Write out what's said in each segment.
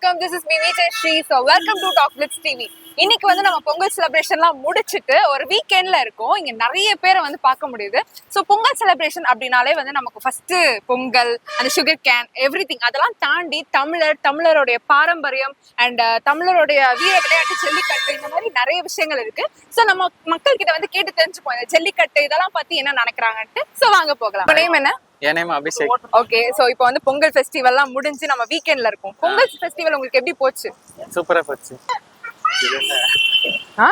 வணக்கம். This is me Vijay Sri so welcome to talk with TV இன்னைக்கு வந்து நம்ம பொங்கல் செலிப்ரேஷன்லாம் முடிச்சிட்டு ஒரு வீக்கெண்ட்ல இருக்கோம். இங்க நிறைய பேரை வந்து பார்க்க முடியுது. ஸோ பொங்கல் செலிப்ரேஷன் அப்படின்னாலே வந்து நமக்கு ஃபர்ஸ்ட் பொங்கல் அந்த சுகர் கேன் எவ்ரி அதெல்லாம் தாண்டி தமிழர் தமிழருடைய பாரம்பரியம் அண்ட் uh, தமிழருடைய வீர விளையாட்டு ஜல்லிக்கட்டு இந்த மாதிரி நிறைய விஷயங்கள் இருக்கு. ஸோ நம்ம மக்கள் கிட்ட வந்து கேட்டு தெரிஞ்சுப்போம். இந்த ஜல்லிக்கட்டு இதெல்லாம் பத்தி என்ன நினைக்கிறாங்கன்ட்டு. ஸோ வாங்க போகலாம். உங்க என்ன? என் நேம் அபிஷேக். ஓகே சோ இப்போ வந்து பொங்கல் ஃபெஸ்டிவல்லாம் முடிஞ்சு நம்ம வீக்கெண்ட்ல இருக்கோம். பொங்கல் ஃபெஸ்டிவல் உங்களுக்கு எப்படி போச்சு? சூப்பரா போச்சு? ஆ?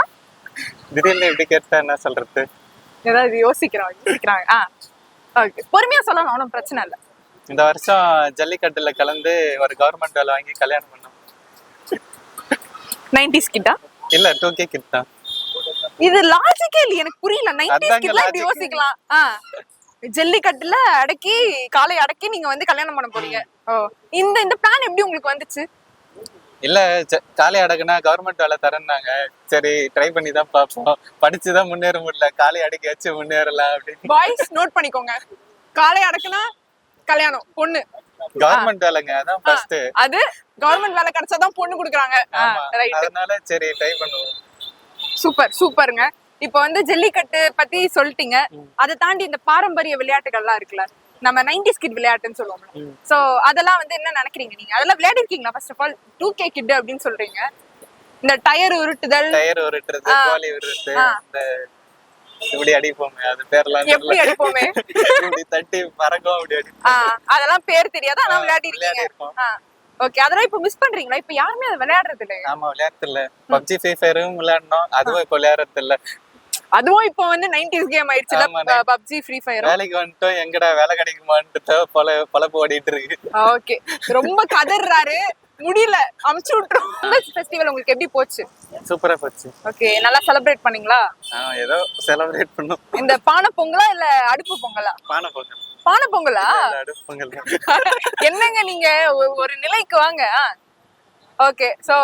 திடீர்னு எப்படி கேட்டா என்ன சொல்றது? ஏதாவது யோசிக்கிறாங்க யோசிக்கிறாங்க. ஆ. ஓகே பொறுமையா சொல்லலாம் ஒன்றும் பிரச்சனை இல்லை. இந்த வருஷம் ஜல்லிக்கட்டுல கலந்து ஒரு கவர்மெண்ட் வேலை வாங்கி கல்யாணம் பண்ணோம். நைன்டிஸ் கிட்டா? இல்ல டூ கே கிட் தான் இது லாஜிக்கே இல்லையே எனக்கு புரியல. நைன்டிஸ் கிட்லாம் இப்படி. யோசிக்கலாம். ஆ. ஜல்லிக்கட்டுல அடக்கி காலை அடக்கி நீங்க வந்து கல்யாணம் பண்ண போறீங்க. ஓ இந்த இந்த பிளான் எப்படி உங்களுக்கு வந்துச்சு? இல்ல காலை அடக்குனா கவர்மெண்ட் வேலை தரேன்னாங்க. சரி ட்ரை பண்ணி தான் பார்ப்போம். படிச்சுதான் முன்னேற முடியல. காலை அடக்கி வச்சு முன்னேறலாம் அப்படின்னு. பாய்ஸ் நோட் பண்ணிக்கோங்க. காலை அடக்குனா கல்யாணம் பொண்ணு. கவர்மெண்ட் வேலைங்க அதான் ஃபர்ஸ்ட் அது கவர்மெண்ட் வேலை கிடைச்சாதான் பொண்ணு கொடுக்குறாங்க. அதனால சரி ட்ரை பண்ணுவோம். சூப்பர் சூப்பருங்க. இப்போ வந்து ஜல்லிக்கட்டு பத்தி சொல்லிட்டீங்க. அதை தாண்டி இந்த பாரம்பரிய விளையாட்டுகள்லாம் இருக்குல்ல. நம்ம நைன்டிஸ் கிட் விளையாட்டுன்னு சொல்லுவோம்ல. ம். சோ அதெல்லாம் வந்து என்ன நினைக்கிறீங்க நீங்க? அதெல்லாம் விளையாடி இருக்கீங்களா first of all two K kid அப்படின்னு சொல்றீங்க. இந்த டயர் உருட்டுதல். டயர் உருட்டுறது. இந்த இப்படி அடிப்போமே அது பேர்லாம் எப்படி. அடிப்போமே? இப்படி தட்டி பறக்கும் அப்படி அடி அதெல்லாம் பேர் தெரியாது ஆனா விளையாடி இருக்கீங்க. ஓகே அதெல்லாம் இப்போ மிஸ் பண்றீங்களா? இப்போ யாருமே அதை விளையாடுறது இல்லையா. ஆமா விளையாடுறது இல்ல. பப்ஜி ஃப்ரீ ஃபயரும் விளையாடணும் அதுவும் இப்ப விளையாடுறது இல்ல. அதுவும் இப்போ வந்து நைன்டிஸ் கேம் ஆயிடுச்சுல ஆமா, 90s. பப்ஜி ஃப்ரீ ஃபயர் வேலைக்கு வந்துட்டோம் எங்கடா வேலை கிடைக்குமான்ட்டு பொல பொழப்பு ஓடிட்டு இருக்கு. ஓகே. ரொம்ப கதறாரு முடியல. அமுச்சு விட்டுரும் ஃபெஸ்டிவல் உங்களுக்கு எப்படி போச்சு? சூப்பரா போச்சு. ஓகே நல்லா செலிப்ரேட் பண்ணீங்களா? ஏதோ செலிப்ரேட் பண்ணோம். இந்த பானை பொங்கலா இல்ல அடுப்பு பொங்கலா? பானை பொங்கல். பானை பொங்கலா? அடுப்பு பொங்கல். என்னங்க நீங்க? ஒரு நிலைக்கு வாங்க. ஓகே சோ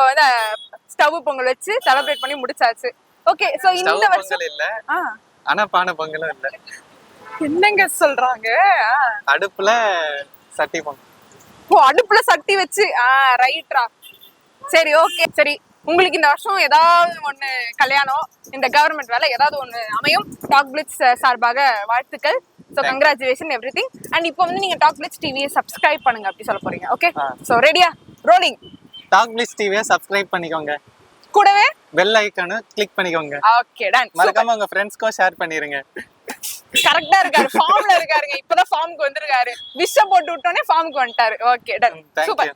ஸ்டவ் பொங்கல் வச்சு செலிப்ரேட் பண்ணி முடிச்சாச்சு. ஓகே சோ இந்த வருஷம் இல்ல. ஆனா பானை பொங்கலும் இல்ல. என்னங்க சொல்றாங்க. அடுப்புல சட்டி பொங்கல். ஓ அடுப்புல சட்டி வச்சு ஆ ரைட்ரா சரி ஓகே சரி உங்களுக்கு இந்த வருஷம் ஏதாவது ஒண்ணு கல்யாணம் இந்த கவர்மெண்ட் வேலை ஏதாவது ஒண்ணு அமையும் டாக் பிளிட்ஸ் சார்பாக வாழ்த்துக்கள். So congratulation everything and இப்போ வந்து நீங்க டாக் பிளிட்ஸ் டிவியை சப்ஸ்கிரைப் பண்ணுங்க அப்படி சொல்ல போறீங்க ஓகே. ஸோ ரெடியா ரோலிங் டாக் பிளிஸ் டிவியை சப்ஸ்கிரைப் பண்ணிக்கோங்க. கூடவே பெல் ஐக்கானு கிளிக் பண்ணிக்கோங்க. ஓகே டன் மறக்காம உங்க ஃப்ரெண்ட்ஸ்க்கும் ஷேர் பண்ணிருங்க. கரெக்டா இருக்காரு. ஃபார்ம்ல இருக்காருங்க. இப்பதான் ஃபார்முக்கு வந்திருக்காரு. விஷ போட்டு விட்டோனே ஃபார்முக்கு வந்துட்டாரு. Okay done super.